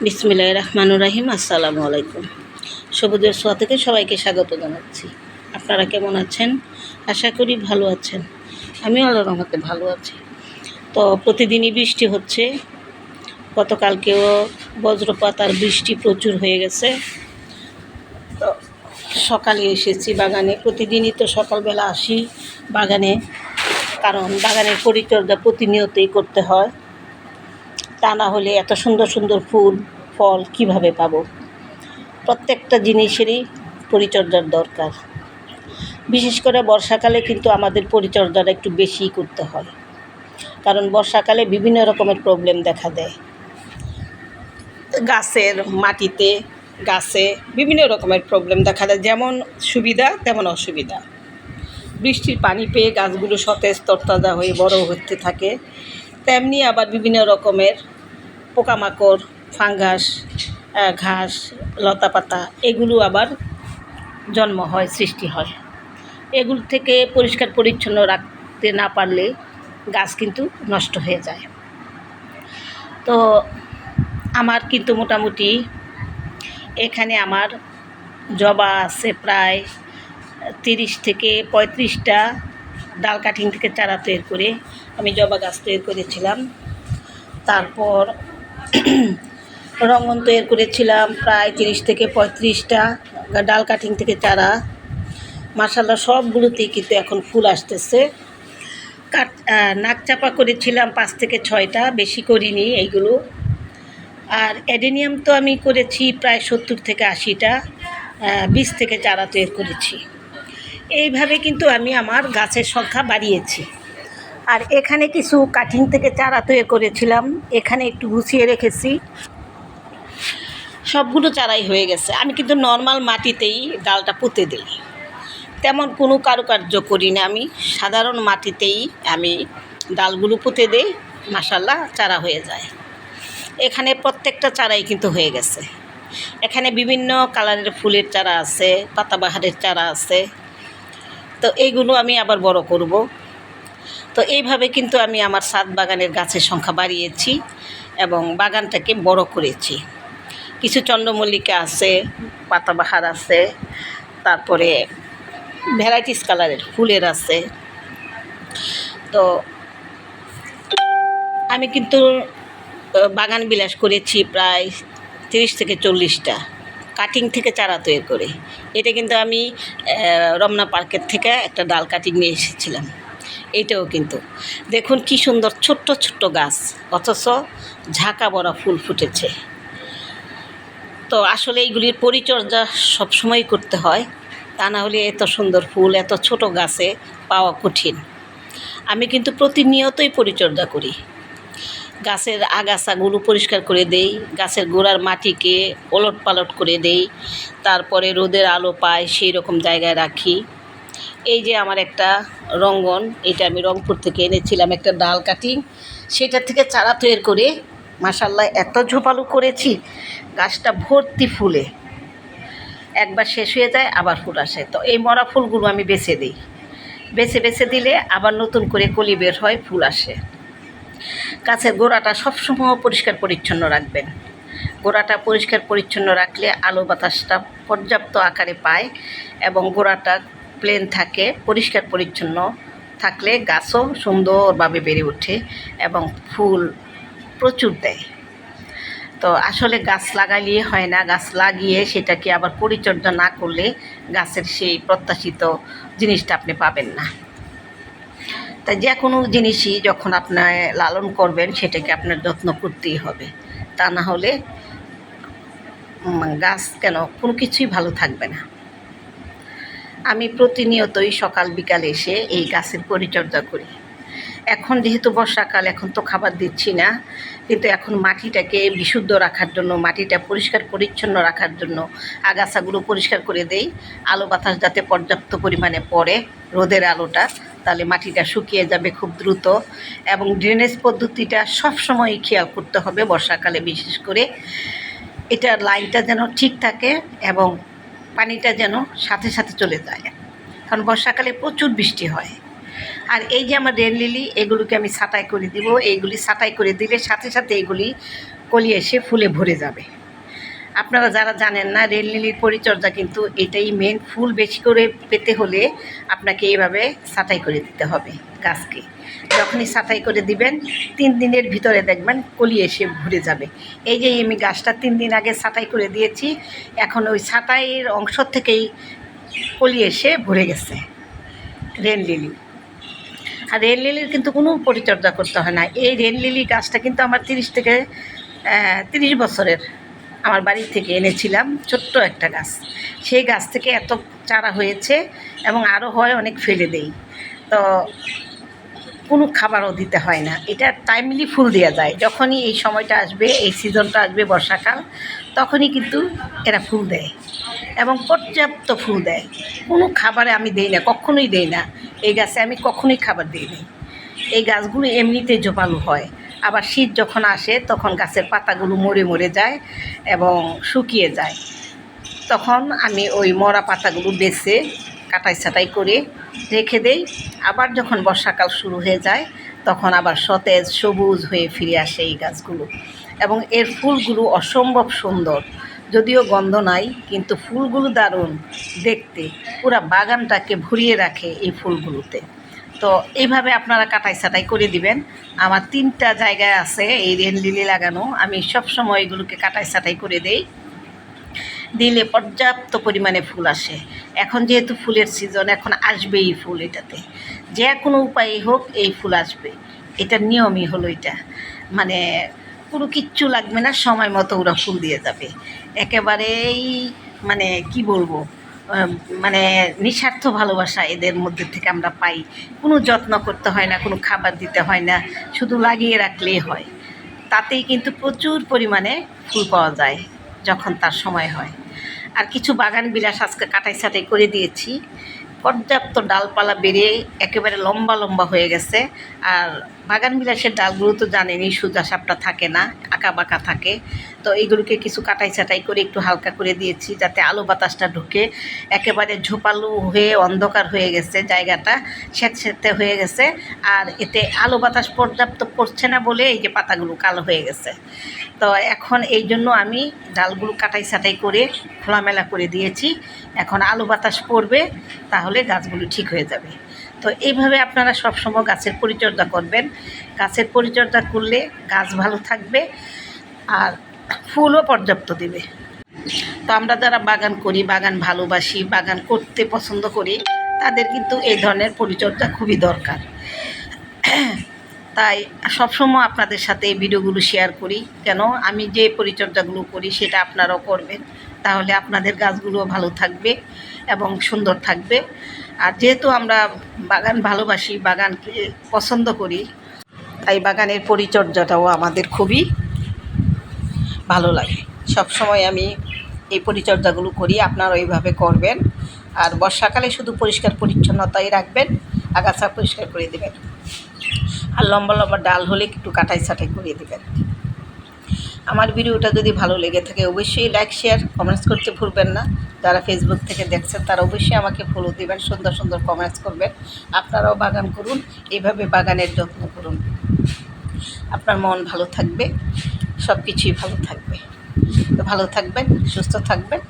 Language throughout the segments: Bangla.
বিসমিল্লাহ রহমানুর রাহিম, আসসালামু আলাইকুম। সবুজের সোয়া থেকে সবাইকে স্বাগত জানাচ্ছি। আপনারা কেমন আছেন? আশা করি ভালো আছেন। আমি আল্লাহ রহমতে ভালো আছি। তো প্রতিদিনই বৃষ্টি হচ্ছে। গতকালকেও বজ্রপাত আর বৃষ্টি প্রচুর হয়ে গেছে। তো সকালে এসেছি বাগানে। প্রতিদিনই তো সকালবেলা আসি বাগানে। কারণ বাগানের পরিচর্যা প্রতিনিয়তই করতে হয়। তা না হলে এত সুন্দর সুন্দর ফুল, ফল কীভাবে পাবো? প্রত্যেকটা জিনিসেরই পরিচর্যার দরকার। বিশেষ করে বর্ষাকালে কিন্তু আমাদের পরিচর্যাটা একটু বেশিই করতে হয়। কারণ বর্ষাকালে বিভিন্ন রকমের প্রবলেম দেখা দেয়। গাছের মাটিতে, গাছে বিভিন্ন রকমের প্রবলেম দেখা দেয়। যেমন সুবিধা, তেমন অসুবিধা। বৃষ্টির পানি পেয়ে গাছগুলো সতেজ, তরতাজা হয়ে বড় হতে থাকে। তেমনি আবার বিভিন্ন রকমের পোকামাকড়, ফাঙ্গাস ঘাস, লতাপাতা, এগুলো আবার জন্ম হয়, সৃষ্টি হয়। এগুলো থেকে পরিষ্কার পরিচ্ছন্ন রাখতে না পারলে গাছ কিন্তু নষ্ট হয়ে যায়। তো আমার কিন্তু মোটামুটি এখানে আমার জবা আছে প্রায় তিরিশ থেকে পঁয়ত্রিশটা ডাল কাটিং থেকে চারা তৈরি করে আমি জবা গাছ তৈরি করেছিলাম। তারপর রঙন তৈরি করেছিলাম, প্রায় তিরিশ থেকে পঁয়ত্রিশটা ডাল কাটিং থেকে চারা। মাসাল্লাহ সবগুলোতেই কিন্তু এখন ফুল আসতেছে। কাট নাক চাপা করেছিলাম পাঁচ থেকে ছয়টা, বেশি করিনি এইগুলো। আর অ্যাডেনিয়াম তো আমি করেছি প্রায় সত্তর থেকে আশিটা বিশ থেকে চারা তৈরি করেছি। এইভাবে কিন্তু আমি আমার গাছের সংখ্যা বাড়িয়েছি। আর এখানে কিছু কাটিং থেকে চারা তৈরি করেছিলাম। এখানে একটু গুছিয়ে রেখেছি। সবগুলো চারাই হয়ে গেছে। আমি কিন্তু নর্মাল মাটিতেই ডালটা পুঁতে দিই। তেমন কোনো কারুকার্য করি না আমি। সাধারণ মাটিতেই আমি ডালগুলো পুঁতে দিই। মাসাল্লাহ চারা হয়ে যায়। এখানে প্রত্যেকটা চারাই কিন্তু হয়ে গেছে। এখানে বিভিন্ন কালারের ফুলের চারা আছে, পাতাবাহারের চারা আছে। তো এইগুলো আমি আবার বড় করব। তো এইভাবে কিন্তু আমি আমার সাত বাগানের গাছের সংখ্যা বাড়িয়েছি এবং বাগানটাকে বড় করেছি। কিছু চন্দ্রমল্লিকা আছে, পাতাবাহার আছে, তারপরে ভ্যারাইটিস কালারের ফুলের আছে। তো আমি কিন্তু বাগান বিলাস করেছি প্রায় তিরিশ থেকে চল্লিশটা, কাটিং থেকে চারা তৈরি করে। এটা কিন্তু আমি রমনা পার্কের থেকে একটা ডাল কাটিং নিয়ে এসেছিলাম। এইটাও কিন্তু। দেখুন কি সুন্দর ছোট্ট ছোট্ট গাছ, অথচ ঝাঁকা বড়া ফুল ফুটেছে। তো আসলে এইগুলির পরিচর্যা সবসময় করতে হয়। তা না হলে এত সুন্দর ফুল, এত ছোট গাছে পাওয়া কঠিন। আমি কিন্তু প্রতিনিয়তই পরিচর্যা করি। গাছের আগাছাগুলো পরিষ্কার করে দেই, গাছের গোড়ার মাটিকে ওলট পালট করে দেই, তারপরে রোদের আলো পায় সেই রকম জায়গায় রাখি। এই যে আমার একটা রঙ্গন, এটা আমি রংপুর থেকে এনেছিলাম একটা ডাল কাটিং। সেটা থেকে চারা তৈরি করে মাসাল্লাহ এত ঝোপালু করেছি, গাছটা ভর্তি ফুলে। একবার শেষ হয়ে যায়, আবার ফুল আসে। তো এই মরা ফুলগুলো আমি বেছে দিই। বেছে বেছে দিলে আবার নতুন করে কলি বের হয়, ফুল আসে। গাছের গোড়াটা সবসময় পরিষ্কার পরিচ্ছন্ন রাখবেন। গোড়াটা পরিষ্কার পরিচ্ছন্ন রাখলে আলো বাতাসটা পর্যাপ্ত আকারে পায় এবং গোড়াটা প্লেন থাকে, পরিষ্কার পরিচ্ছন্ন থাকলে গাছও সুন্দরভাবে বেড়ে ওঠে এবং ফুল প্রচুর দেয়। তো আসলে গাছ লাগাইলে হয় না, গাছ লাগিয়ে সেটাকে আবার পরিচর্যা না করলে গাছের সেই প্রত্যাশিত জিনিসটা আপনি পাবেন না। তাই যে কোনো জিনিসই যখন আপনার লালন করবেন সেটাকে আপনার যত্ন করতেই হবে। তা না হলে গাছ কেন কোনো কিছুই ভালো থাকবে না। আমি প্রতিনিয়তই সকাল বিকাল এসে এই গাছের পরিচর্যা করি। এখন যেহেতু বর্ষাকাল, এখন তো খাবার দিচ্ছি না, কিন্তু এখন মাটিটাকে বিশুদ্ধ রাখার জন্য, মাটিটা পরিষ্কার পরিচ্ছন্ন রাখার জন্য আগাছাগুলো পরিষ্কার করে দেই। আলো বাতাস যাতে পর্যাপ্ত পরিমাণে পড়ে রোদের আলোটা, তাহলে মাটিটা শুকিয়ে যাবে খুব দ্রুত। এবং ড্রেনেজ পদ্ধতিটা সবসময় খেয়াল করতে হবে বর্ষাকালে বিশেষ করে। এটার লাইনটা যেন ঠিক থাকে এবং পানিটা যেন সাথে সাথে চলে যায়। কারণ বর্ষাকালে প্রচুর বৃষ্টি হয়। আর এই যে আমার রেন লিলি, এগুলোকে আমি ছাঁটাই করে দিব। এইগুলি ছাঁটাই করে দিলে সাথে সাথে এগুলি কলি এসে ফুলে ভরে যাবে। আপনারা যারা জানেন না, রেল লিলির পরিচর্যা কিন্তু এটাই মেন ফুল বেশি করে পেতে হলে আপনাকে এইভাবে ছাঁটাই করে দিতে হবে গাছকে। যখনই ছাঁটাই করে দিবেন, তিন দিনের ভিতরে দেখবেন কলি এসে ভরে যাবে। এই যে আমি গাছটা তিন দিন আগে ছাঁটাই করে দিয়েছি, এখন ওই ছাঁটাইয়ের অংশ থেকেই কলি এসে ভরে গেছে রেল লিলি আর রেল লিলির কিন্তু কোনো পরিচর্যা করতে হয় না। এই রেল লিলি গাছটা কিন্তু আমার তিরিশ থেকে তিরিশ বছরের আমার বাড়ি থেকে এনেছিলাম ছোট্ট একটা গাছ। সেই গাছ থেকে এত চারা হয়েছে এবং আরও হয় অনেক ফেলে দেই। তো কোনো খাবারও দিতে হয় না। এটা টাইমলি ফুল দেওয়া যায়। যখনই এই সময়টা আসবে, এই সিজনটা আসবে বর্ষাকাল, তখনই কিন্তু এরা ফুল দেয় এবং পর্যাপ্ত ফুল দেয়। কোনো খাবারে আমি দেই না, কখনোই দেই না। এই গাছে আমি কখনোই খাবার দিই না এই গাছগুলো এমনিতে জোপালো হয়। আবার শীত যখন আসে, তখন গাছের পাতাগুলো মরে মরে যায় এবং শুকিয়ে যায়। তখন আমি ওই মরা পাতাগুলো বেছে কাটাই ছাটাই করে রেখে দেই। আবার যখন বর্ষাকাল শুরু হয়ে যায়, তখন আবার সতেজ সবুজ হয়ে ফিরে আসে এই গাছগুলো। এবং এর ফুলগুলো অসম্ভব সুন্দর। যদিও গন্ধ নাই, কিন্তু ফুলগুলো দারুণ দেখতে। পুরা বাগানটাকে ভরিয়ে রাখে এই ফুলগুলোতে। তো এইভাবে আপনারা কাটাই ছাটাই করে দিবেন। আমার তিনটা জায়গায় আছে এই রেন লিলি লাগানো। আমি সব সময় এগুলোকে কাটাই ছাটাই করে দেই। দিলে পর্যাপ্ত পরিমাণে ফুল আসে। এখন যেহেতু ফুলের সিজন এখন আসবে এই ফুল এটাতে। যে কোনো উপায়ে হোক এই ফুল আসবে। এটা নিয়মই হলো এটা। মানে কোনো কিচ্ছু লাগবে না, সময় মতো ওরা ফুল দিয়ে যাবে। একেবারেই মানে কি বলব? মানে নিঃস্বার্থ ভালোবাসা এদের মধ্যে থেকে আমরা পাই। কোনো যত্ন করতে হয় না, কোনো খাবার দিতে হয় না, শুধু লাগিয়ে রাখলেই হয়। তাতেই কিন্তু প্রচুর পরিমাণে ফুল পাওয়া যায় যখন তার সময় হয়। আর কিছু বাগান বিলাস আজকে কাটাই ছাটাই করে দিয়েছি। পর্যাপ্ত ডালপালা বেরিয়ে একেবারে লম্বা লম্বা হয়ে গেছে। আর বাগান বিলাসের ডালগুলো তো জানেনই, সোজা সাপটা থাকে না আঁকা বাঁকা থাকে। তো এইগুলোকে কিছু কাটাই ছাটাই করে একটু হালকা করে দিয়েছি যাতে আলো বাতাসটা ঢুকে। একেবারে ঝোপালু হয়ে অন্ধকার হয়ে গেছে জায়গাটা, স্যাঁতস্যাঁতে হয়ে গেছে। আর এতে আলো বাতাস পর্যাপ্ত পড়ছে না বলে এই যে পাতাগুলো কালো হয়ে গেছে। তো এখন এই জন্য আমি ডালগুলো কাটাই ছাটাই করে খোলামেলা করে দিয়েছি। এখন আলো বাতাস পড়বে, তাহলে গাছগুলো ঠিক হয়ে যাবে। তো এইভাবে আপনারা সবসময় গাছের পরিচর্যা করবেন। গাছের পরিচর্যা করলে গাছ ভালো থাকবে আর ফুলও পর্যাপ্ত দেবে। তো আমরা যারা বাগান করি, বাগান ভালোবাসি, বাগান করতে পছন্দ করি, তাদের কিন্তু এই ধরনের পরিচর্যা খুবই দরকার। তাই সবসময় আপনাদের সাথে এই ভিডিওগুলো শেয়ার করি। কেন? আমি যে পরিচর্যাগুলো করি, সেটা আপনারাও করবেন। তাহলে আপনাদের গাছগুলোও ভালো থাকবে এবং সুন্দর থাকবে। আর যেহেতু আমরা বাগান ভালোবাসি, বাগানকে পছন্দ করি, তাই বাগানের পরিচর্যাটাও আমাদের খুবই ভালো লাগে। সব সময় আমি এই পরিচর্যাগুলো করি আপনারা এইভাবে করবেন। আর বর্ষাকালে শুধু পরিষ্কার পরিচ্ছন্নতাই রাখবেন, আগাছা পরিষ্কার করে দেবেন। আর লম্বা লম্বা ডাল হলে একটু কাটাই ছাটাই করে দেবেন। আমার ভিডিওটা যদি ভালো লেগে থাকে, অবশ্যই লাইক শেয়ার কমেন্টস করতে ভুলবেন না। যারা ফেসবুক থেকে দেখছেন, তারা অবশ্যই আমাকে ফলো দিবেন, সুন্দর সুন্দর কমেন্টস করবেন। আপনারাও বাগান করুন এইভাবে বাগানের যত্ন করুন। আপনার মন ভালো থাকবে সব কিছুই ভালো থাকবে। ভালো থাকবেন, সুস্থ থাকবেন।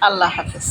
আল্লাহ হাফেজ।